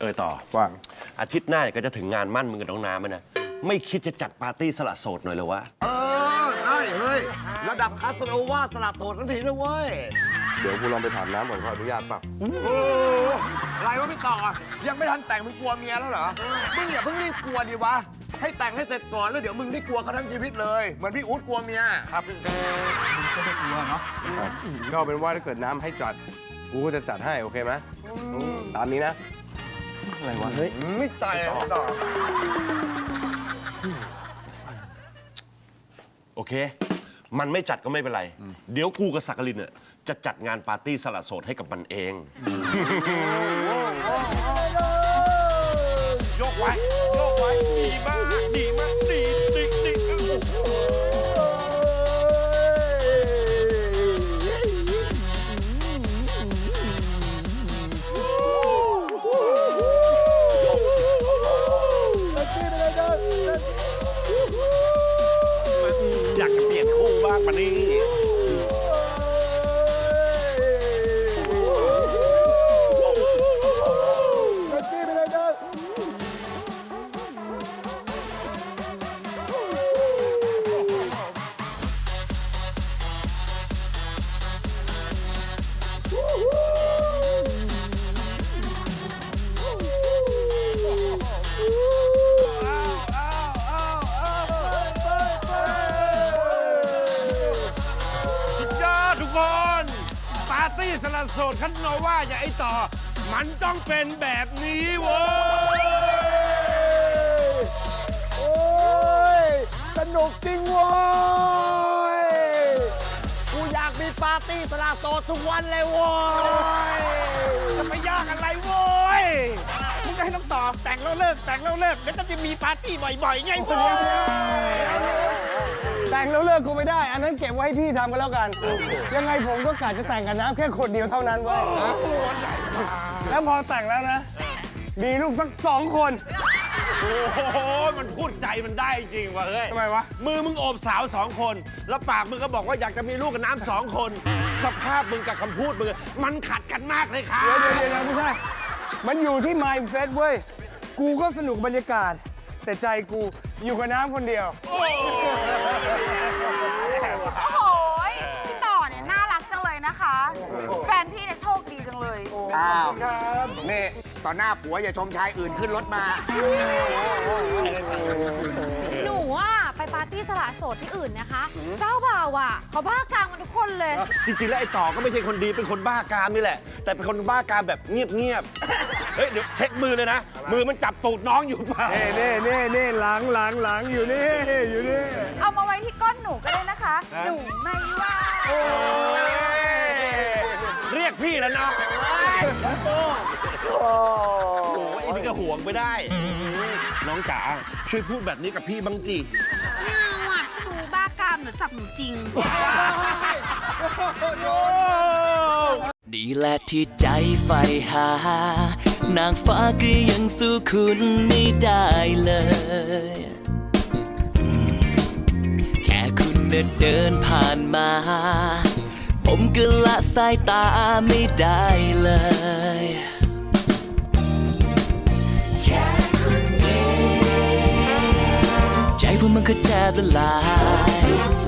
เออต่อ ว่างอาทิตย์หน้าเนี่ยก็จะถึงงานมั่นมึงกับน้องน้ำแล้วนะ ไม่คิดจะจัดปาร์ตี้สละโสดหน่อยเหรอวะ เออได้เฮ้ย ระดับคาสโนว่าสลัดโตดทั้งทีนะเว้ย เดี๋ยวกูลองไปถามน้ำก่อนขออนุญาตป่ะโอ้โหอะไรวะพี่ต่อ ยังไม่ทันแต่งมึงกลัวเมียแล้วเหรอ มึงอย่าเพิ่งรีบกลัวดิวะ ให้แต่งให้เสร็จก่อนแล้วเดี๋ยวมึงได้กลัวเขาทั้งชีวิตเลย เหมือนพี่อู๊ดกลัวเมีย ครับก็เอาเป็นว่าถ้าเกิดน้ำให้จัด กูก็จะจัดให้โอเคไหมอืมตามนี้นะ อะไรวะ เฮ้ย ไม่ใจเลยพี่ต่อ โอเค มันไม่จัดก็ไม่เป็นไร เดี๋ยวกูกับสักกลินเนี่ยจะจัดงานปาร์ตี้สละโสดให้กับมันเองโยางมานี่ ปาร์ตี้สลัดโสดคันโนว่าอย่าไอต่อ มันต้องเป็นแบบนี้เว้ยโอ้ย สนุกจริงเว้ย กูอยากมีปาร์ตี้สละโสดทุกวันเลยเว้ย จะไปยากอะไรโว้ยมึงจะให้น้องต่อแต่งแล้วเลิกแต่งแล้วเลิกเดี๋ยวก็จะมีปาร์ตี้บ่อยๆไงโว้ย แต่งแล้วเลิกกูไม่ได้ อันนั้นเก็บไว้ให้พี่ทำกันแล้วกัน ยังไงผมก็กะจะแต่งกับน้ำแค่คนเดียวเท่านั้นเว้ยแล้วพอแต่งแล้วนะ มีลูกสักสองคน โอ้โห มันพูดใจมันได้จริงว่ะเฮ้ยทำไมวะ มือมึงโอบสาวสองคน แล้วปากมึงก็บอกว่าอยากจะมีลูกกับน้ำสองคน สภาพมึงกับคำพูดมึงมันขัดกันมากเลยค่ะ เดี๋ยวเดี๋ยวเดี๋ยวไม่ใช่มันอยู่ที่ mindset เว้ย กูก็สนุกบรรยากาศ แต่ใจกู อยู่กับน้ำคนเดียว โอ้โหยพี่ต่อเนี่ยน่ารักจังเลยนะคะ แฟนพี่เนี่ยโชคดีจังเลย อ้าว นี่ ต่อหน้าผัวอย่าชมชายอื่นขึ้นรถมาห สละโสดที่อื่นนะคะ เจ้าบ่าวอะเขาบ้ากลางกันทุกคนเลย จริงๆ แล้วไอ้ต่อก็ไม่ใช่คนดีเป็นคนบ้ากามนี่แหละ แต่เป็นคนบ้ากามแบบเงียบๆ เฮ้ยเดี๋ยวเช็คมือเลยนะ มือมันจับตูดน้องอยู่เปล่าเน่เน่เน่เน่หลังหลังหลังอยู่นี่อยู่นี่เอามาไว้ที่ก้นหนูก็ได้นะคะ หนูไม่ว่าเรียกพี่แล้วเนาะโอ้โหไอ้นี่ก็ห่วงไปได้ น้องจ๋าช่วยพูดแบบนี้กับพี่บ้างจีอะดูบ้ากาม หรือจับหนูจริง นี่แหละที่ใจใฝ่หา นางฟ้าก็ยังสู้คุณไม่ได้เลย แค่คุณเดินผ่านมา ผมก็ละสายตาไม่ได้เลย ยิ้มใจ